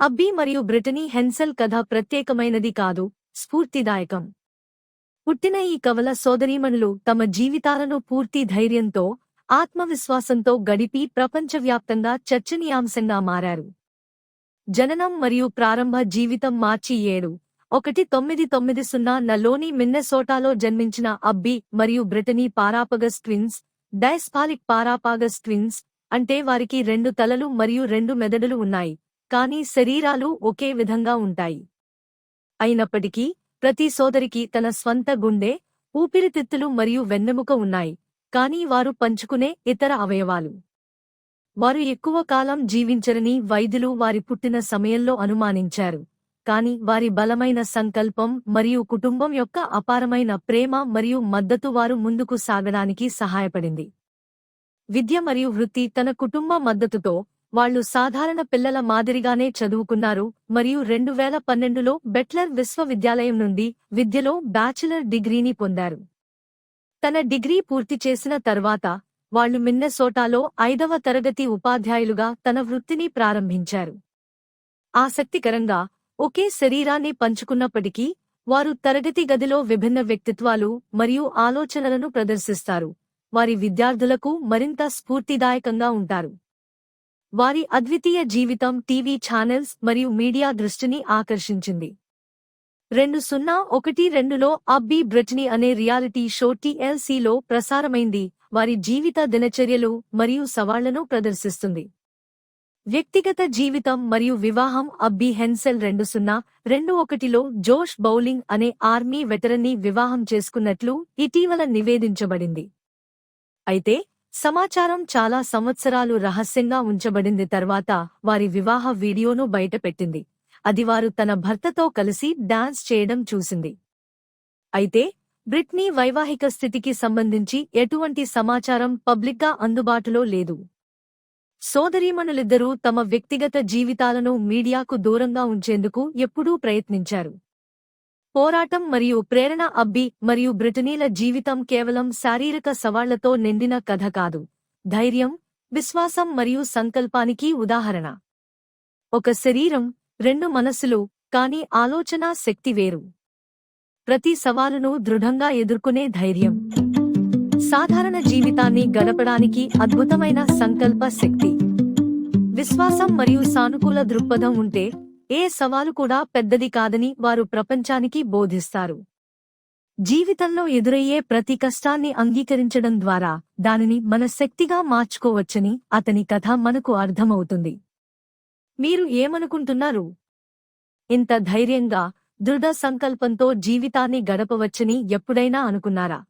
అబ్బీ మరియు బ్రిటనీ హెన్సెల్ కథ ప్రత్యేకమైనది కాదు స్ఫూర్తిదాయకం. పుట్టిన ఈ కవల సోదరీమణులు తమ జీవితాలను పూర్తి ధైర్యంతో ఆత్మవిశ్వాసంతో గడిపి ప్రపంచవ్యాప్తంగా చర్చనీయాంశంగా మారారు. జననం మరియు ప్రారంభ జీవితం మార్చి ఏడు ఒకటి తొమ్మిది తొమ్మిది సున్నా నలోని మిన్నెసోటాలో జన్మించిన అబ్బి మరియు Brittany parapagus twins dicephalic parapagus twins అంటే వారికి రెండు తలలు మరియు రెండు మెదడులు ఉన్నాయి. కానీ శరీరాలు ఒకే విధంగా ఉంటాయి. అయినప్పటికీ ప్రతి సోదరికి తన స్వంత గుండె ఊపిరితిత్తులు మరియు వెన్నెముక ఉన్నాయి కానీ వారు పంచుకునే ఇతర అవయవాలు. వారు ఎక్కువ కాలం జీవించరని వైద్యులు వారి పుట్టిన సమయంలో అనుమానించారు కాని వారి బలమైన సంకల్పం మరియు కుటుంబం యొక్క అపారమైన ప్రేమ మరియు మద్దతు వారు ముందుకు సాగడానికి సహాయపడింది. విద్య మరియు వృత్తి తన కుటుంబ మద్దతుతో వాళ్ళు సాధారణ పిల్లల మాదిరిగానే చదువుకున్నారు మరియు రెండు వేల పన్నెండులో బెట్లర్ విశ్వవిద్యాలయం నుండి విద్యలో బ్యాచిలర్ డిగ్రీని పొందారు. తన డిగ్రీ పూర్తి చేసిన తర్వాత వాళ్ళు మిన్నెసోటాలో ఐదవ తరగతి ఉపాధ్యాయులుగా తన వృత్తిని ప్రారంభించారు. ఆసక్తికరంగా ఒకే శరీరాన్ని పంచుకున్నప్పటికీ వారు తరగతి గదిలో విభిన్న వ్యక్తిత్వాలు మరియు ఆలోచనలను ప్రదర్శిస్తారు. వారి విద్యార్థులకు మరింత స్ఫూర్తిదాయకంగా ఉంటారు. వారి అద్వితీయ జీవితం టీవీ ఛానల్స్ మరియు మీడియా దృష్టిని ఆకర్షించింది. రెండు సున్నా ఒకటి రెండులో అబ్బీ బ్రిటనీ అనే రియాలిటీ షో టీఎల్సీలో ప్రసారమైంది. వారి జీవిత దినచర్యలు మరియు సవాళ్ళను ప్రదర్శిస్తుంది. వ్యక్తిగత జీవితం మరియు వివాహం అబ్బీ హెన్సెల్ రెండు సున్నా రెండు ఒకటిలో జోష్ బౌలింగ్ అనే ఆర్మీ వెటరన్ని వివాహం చేసుకున్నట్లు ఇటీవల నివేదించబడింది. అయితే సమాచారం చాలా సంవత్సరాలు రహస్యంగా ఉంచబడింది తర్వాత వారి వివాహ వీడియోను బయటపెట్టింది అది వారు తన భర్తతో కలిసి డాన్స్ చేయడం చూసింది. అయితే బ్రిట్నీ వైవాహిక స్థితికి సంబంధించి ఎటువంటి సమాచారం పబ్లిక్గా అందుబాటులో లేదు. సోదరీమణులిద్దరూ తమ వ్యక్తిగత జీవితాలను మీడియాకు దూరంగా ఉంచేందుకు ఎప్పుడూ ప్రయత్నించారు. పోరాటం మరియు ప్రేరణ అబ్బి మరియు బ్రిటనీల జీవితం కేవలం శారీరక సవాళ్ళతో నిండిన కథ కాదు. ధైర్యం విశ్వాసం మరియు సంకల్పానికి ఉదాహరణ. ఒక శరీరం రెండు మనస్సులు కాని ఆలోచనా శక్తి వేరు. ప్రతి సవాలును దృఢంగా ఎదుర్కొనే ధైర్యం. సాధారణ జీవితాన్ని గడపడానికి అద్భుతమైన సంకల్ప శక్తి. విశ్వాసం మరియు సానుకూల దృక్పథం ఉంటే ఏ సవాలు కూడా పెద్దది కాదని వారు ప్రపంచానికి బోధిస్తారు. జీవితంలో ఎదురయ్యే ప్రతి కష్టాన్ని అంగీకరించడం ద్వారా దానిని మన శక్తిగా మార్చుకోవచ్చని అతని కథ మనకు అర్థమవుతుంది. మీరు ఏమనుకుంటున్నారు? ఇంత ధైర్యంగా దృఢ సంకల్పంతో జీవితాన్ని గడపవచ్చని ఎప్పుడైనా అనుకున్నారా?